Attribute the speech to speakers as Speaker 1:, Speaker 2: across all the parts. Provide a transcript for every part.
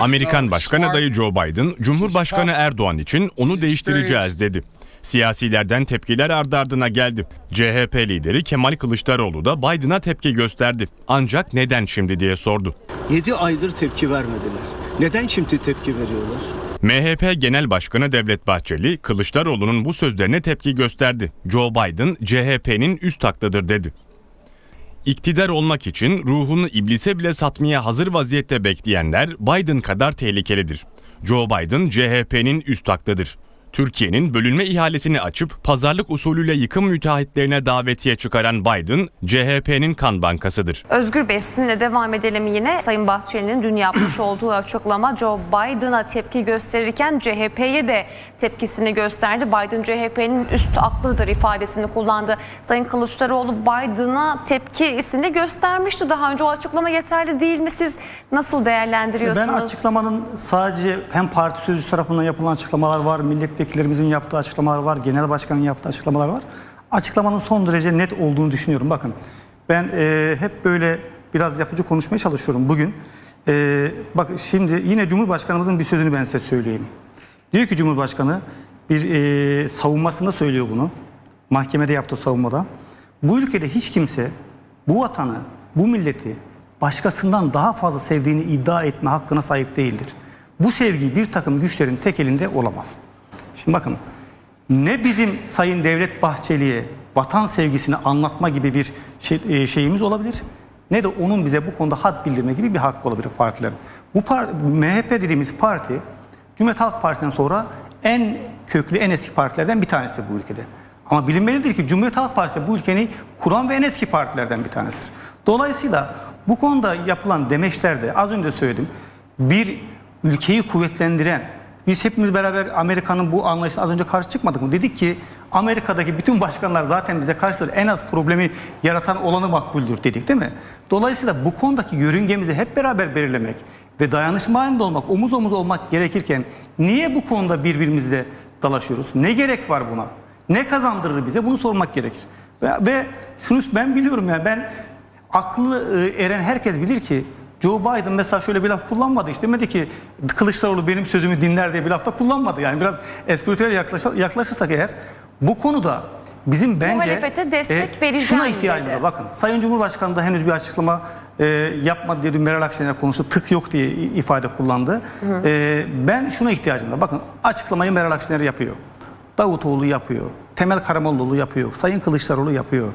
Speaker 1: Amerikan Başkan adayı Joe Biden, Cumhurbaşkanı Erdoğan için onu değiştireceğiz dedi. Siyasilerden tepkiler ardı ardına geldi. CHP lideri Kemal Kılıçdaroğlu da Biden'a tepki gösterdi. Ancak neden şimdi diye sordu.
Speaker 2: 7 aydır tepki vermediler. Neden şimdi tepki veriyorlar?
Speaker 1: MHP Genel Başkanı Devlet Bahçeli, Kılıçdaroğlu'nun bu sözlerine tepki gösterdi. Joe Biden, CHP'nin üst aklıdır dedi. İktidar olmak için ruhunu iblise bile satmaya hazır vaziyette bekleyenler Biden kadar tehlikelidir. Joe Biden CHP'nin üst aklıdır. Türkiye'nin bölünme ihalesini açıp pazarlık usulüyle yıkım müteahhitlerine davetiye çıkaran Biden, CHP'nin kan bankasıdır.
Speaker 3: Özgür Bey sizinle devam edelim yine. Sayın Bahçeli'nin dün yapmış olduğu açıklama Joe Biden'a tepki gösterirken CHP'ye de tepkisini gösterdi. Biden CHP'nin üst aklıdır ifadesini kullandı. Sayın Kılıçdaroğlu Biden'a tepkisini göstermişti daha önce. O açıklama yeterli değil mi? Siz nasıl değerlendiriyorsunuz?
Speaker 4: Ben açıklamanın sadece hem parti sözcüsü tarafından yapılan açıklamalar var, milletvekillerimizin yaptığı açıklamalar var, genel başkanın yaptığı açıklamalar var. Açıklamanın son derece net olduğunu düşünüyorum. Bakın ben e, hep böyle biraz yapıcı konuşmaya çalışıyorum bugün. E, bak şimdi yine Cumhurbaşkanımızın bir sözünü ben size söyleyeyim. Diyor ki Cumhurbaşkanı bir e, savunmasında söylüyor bunu. Mahkemede yaptığı savunmada. Bu ülkede hiç kimse bu vatanı, bu milleti başkasından daha fazla sevdiğini iddia etme hakkına sahip değildir. Bu sevgi bir takım güçlerin tek elinde olamaz. Şimdi bakın ne bizim Sayın Devlet Bahçeli'ye vatan sevgisini anlatma gibi bir şey- e, şeyimiz olabilir ne de onun bize bu konuda had bildirme gibi bir hakkı olabilir partilerin. Bu par MHP dediğimiz parti Cumhuriyet Halk Partisi'nden sonra en köklü, en eski partilerden bir tanesi bu ülkede. Ama bilinmelidir ki Cumhuriyet Halk Partisi bu ülkeyi kuran ve en eski partilerden bir tanesidir. Dolayısıyla bu konuda yapılan demeçlerde az önce söyledim bir ülkeyi kuvvetlendiren biz hepimiz beraber Amerika'nın bu anlayışına az önce karşı çıkmadık mı? Dedik ki Amerika'daki bütün başkanlar zaten bize karşıdır. En az problemi yaratan olanı makbuldür dedik değil mi? Dolayısıyla bu konudaki yörüngemizi hep beraber belirlemek ve dayanışma halinde olmak, omuz omuz olmak gerekirken niye bu konuda birbirimizle dalaşıyoruz? Ne gerek var buna? Ne kazandırır bize? Bunu sormak gerekir. Ve, ve şunu ben biliyorum yani ben aklı e, eren herkes bilir ki Joe Biden mesela şöyle bir laf kullanmadı işte demedi ki Kılıçdaroğlu benim sözümü dinler diye bir laf da kullanmadı. Yani biraz espritüel yaklaşır, yaklaşırsak eğer bu konuda bizim bence
Speaker 3: Muhalefete destek
Speaker 4: e, şuna ihtiyacımız var. Bakın Sayın Cumhurbaşkanı da henüz bir açıklama e, yapmadı diye Meral Akşener konuştu. Tık yok diye ifade kullandı. E, ben şuna ihtiyacım var. Bakın açıklamayı Meral Akşener yapıyor. Davutoğlu yapıyor. Temel Karamollaoğlu yapıyor. Sayın Kılıçdaroğlu yapıyor.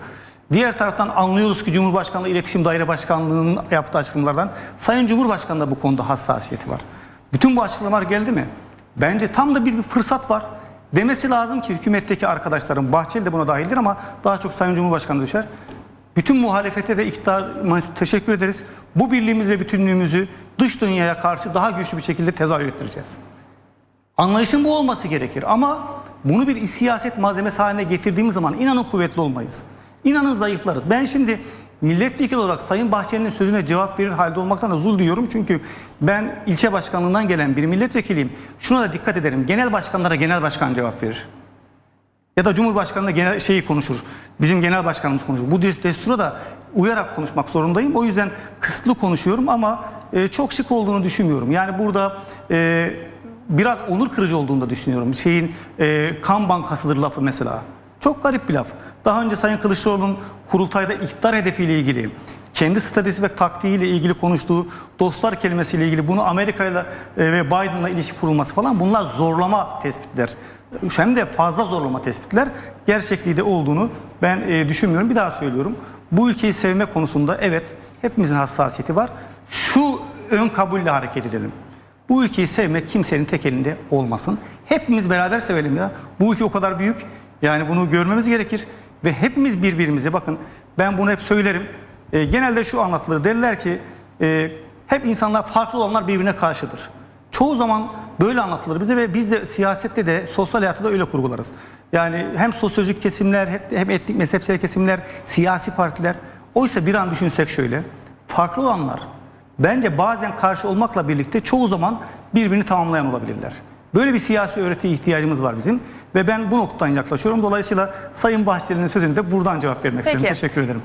Speaker 4: Diğer taraftan anlıyoruz ki Cumhurbaşkanlığı İletişim Daire Başkanlığı'nın yaptığı açıklamalardan Sayın Cumhurbaşkanı da bu konuda hassasiyeti var. Bütün bu açıklamalar geldi mi? Bence tam da bir, bir fırsat var. Demesi lazım ki hükümetteki arkadaşlarım, Bahçeli de buna dahildir ama daha çok Sayın Cumhurbaşkanı düşer. Bütün muhalefete ve iktidar teşekkür ederiz. Bu birliğimiz ve bütünlüğümüzü dış dünyaya karşı daha güçlü bir şekilde tezahür ettireceğiz. Anlayışın bu olması gerekir ama bunu bir siyaset malzemesi haline getirdiğimiz zaman inanın kuvvetli olmayız. İnanın zayıflarız. Ben şimdi milletvekili olarak Sayın Bahçeli'nin sözüne cevap verir halde olmaktan da zul duyuyorum. Çünkü ben ilçe başkanlığından gelen bir milletvekiliyim. Şuna da dikkat ederim. Genel başkanlara genel başkan cevap verir. Ya da Cumhurbaşkanı da genel şeyi konuşur. Bizim genel başkanımız konuşur. Bu des- destura da uyarak konuşmak zorundayım. O yüzden kısıtlı konuşuyorum ama e, çok şık olduğunu düşünmüyorum. Yani burada e, biraz onur kırıcı olduğunu da düşünüyorum. Şeyin e, kan bankasıdır lafı mesela. Çok garip bir laf. Daha önce Sayın Kılıçdaroğlu'nun kurultayda iktidar hedefiyle ilgili kendi stratejisi ve taktiğiyle ilgili konuştuğu dostlar kelimesiyle ilgili bunu Amerika ile e, ve Biden'la ilişki kurulması falan bunlar zorlama tespitler. Hem de fazla zorlama tespitler gerçekliği de olduğunu ben e, düşünmüyorum. Bir daha söylüyorum. Bu ülkeyi sevme konusunda evet hepimizin hassasiyeti var. Şu ön kabulle hareket edelim. Bu ülkeyi sevmek kimsenin tek elinde olmasın. Hepimiz beraber sevelim ya. Bu ülke o kadar büyük. Yani bunu görmemiz gerekir. Ve hepimiz birbirimize bakın ben bunu hep söylerim. E, genelde şu anlatılır. Derler ki e, hep insanlar farklı olanlar birbirine karşıdır. Çoğu zaman böyle anlatılır bize ve biz de siyasette de sosyal hayatta da öyle kurgularız. Yani hem sosyolojik kesimler hem- etnik mezhepsel kesimler, siyasi partiler. Oysa bir an düşünsek şöyle. Farklı olanlar bence bazen karşı olmakla birlikte çoğu zaman birbirini tamamlayan olabilirler. Böyle bir siyasi öğretiye ihtiyacımız var bizim ve ben bu noktadan yaklaşıyorum. Dolayısıyla Sayın Bahçeli'nin sözünü de buradan cevap vermek
Speaker 3: Peki.
Speaker 4: isterim. Teşekkür ederim.